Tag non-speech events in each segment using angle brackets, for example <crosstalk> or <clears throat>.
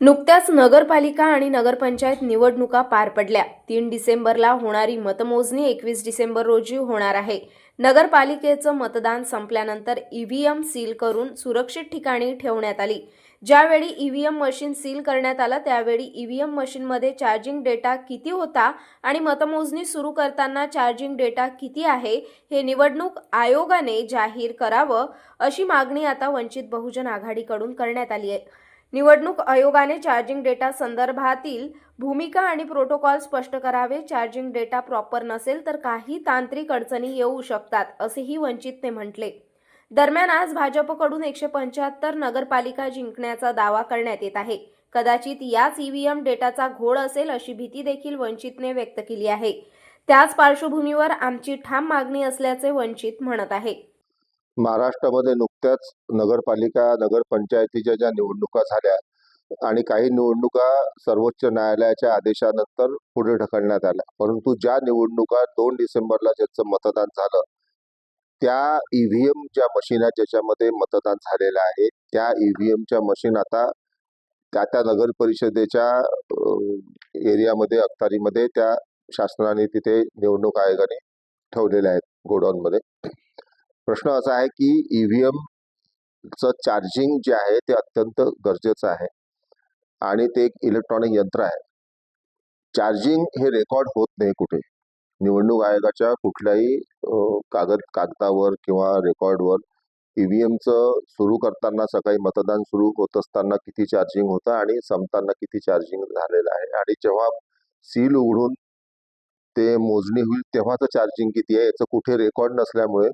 नुकत्याच नगरपालिका आणि नगरपंचायत निवडणुका पार पडल्या. तीन डिसेंबरला होणारी मतमोजणी एकवीस डिसेंबर रोजी होणार आहे. नगरपालिकेचं मतदान संपल्यानंतर ईव्हीएम सील करून सुरक्षित ठिकाणी ठेवण्यात आली. ज्यावेळी ईव्हीएम मशीन सील करण्यात आलं त्यावेळी ईव्हीएम मशीनमध्ये चार्जिंग डेटा किती होता आणि मतमोजणी सुरू करताना चार्जिंग डेटा किती आहे हे निवडणूक आयोगाने जाहीर करावं अशी मागणी आता वंचित बहुजन आघाडीकडून करण्यात आली आहे. निवडणूक आयोगाने चार्जिंग डेटा संदर्भातील भूमिका आणि प्रोटोकॉल स्पष्ट करावे. चार्जिंग डेटा प्रॉपर नसेल तर काही तांत्रिक अडचणी येऊ शकतात असेही वंचितने म्हटले. दरम्यान आज भाजपकडून एकशे पंच्याहत्तर नगरपालिका जिंकण्याचा दावा करण्यात येत आहे. कदाचित याच ईव्हीएम डेटाचा घोळ असेल अशी भीती देखील वंचितने व्यक्त केली आहे. त्याच पार्श्वभूमीवर आमची ठाम मागणी असल्याचे वंचित म्हणत आहे. महाराष्ट्रामध्ये नुकत्याच नगरपालिका नगरपंचायतीच्या ज्या निवडणुका झाल्या आणि काही निवडणुका सर्वोच्च न्यायालयाच्या आदेशानंतर पुढे ढकलण्यात आल्या. परंतु ज्या निवडणुका दोन डिसेंबरला ज्याचं मतदान झालं त्या ईव्हीएम ज्या मशीन आहेत ज्याच्यामध्ये मतदान झालेलं आहे त्या ईव्हीएमच्या मशीन आता त्या त्या नगर परिषदेच्या एरियामध्ये अखतारीमध्ये त्या शासनाने तिथे निवडणूक आयोगाने ठेवलेल्या आहेत गोडाऊनमध्ये. प्रश्न असा आहे की ईव्हीएम चं चार्जिंग जे आहे ते अत्यंत गरजेचं आहे. आणि ते एक इलेक्ट्रॉनिक यंत्र आहे. चार्जिंग हे रेकॉर्ड होत नाही कुठे. निवडणूक आयोगाच्या कुठल्याही कागद कागदावर किंवा रेकॉर्डवर ईव्हीएमचं सुरू करताना सकाळी मतदान सुरू होत असताना किती चार्जिंग होतं आणि संपताना किती चार्जिंग झालेलं आहे. आणि जेव्हा सील उघडून ते मोजणी होईल तेव्हाचं चार्जिंग किती आहे याचं कुठे रेकॉर्ड नसल्यामुळे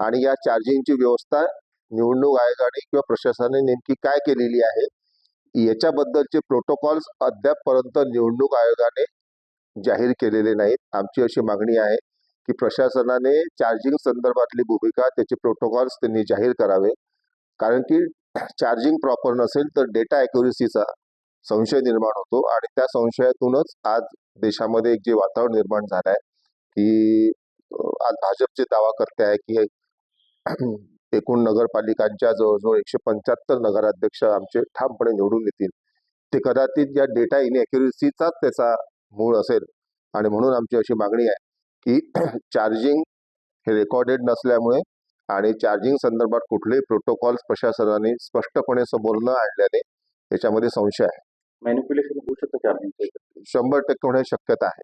आणि या चार्जिंगची व्यवस्था निवडणूक आयोगाने किंवा प्रशासनाने नेमकी काय केलेली आहे याच्याबद्दलचे प्रोटोकॉल्स अद्यापपर्यंत निवडणूक आयोगाने जाहीर केलेले नाहीत. आमची अशी मागणी आहे की प्रशासनाने चार्जिंग संदर्भातली भूमिका त्याचे प्रोटोकॉल्स त्यांनी जाहीर करावे. कारण की चार्जिंग प्रॉपर नसेल तर डेटा ॲक्युरेसीचा संशय निर्माण होतो आणि त्या संशयातूनच आज देशामध्ये एक जे वातावरण निर्माण झालं आहे की आज भाजपचे दावा करते आहे की <clears throat> एकूण नगरपालिकांच्या जवळजवळ एकशे पंच्याहत्तर नगराध्यक्ष आमचे ठामपणे निवडून येतील. ते कदाचित या डेटा इनॅक्युरेसीचाच त्याचा मूळ असेल. आणि म्हणून आमची अशी मागणी आहे की <clears throat> चार्जिंग हे रेकॉर्डेड नसल्यामुळे आणि चार्जिंग संदर्भात कुठलेही प्रोटोकॉल्स प्रशासनाने स्पष्टपणे समोर न आणल्याने याच्यामध्ये संशय आहे. मॅनिप्युलेशन होऊ शकतं चार्जिंग शंभर टक्के होण्याची शक्यता आहे.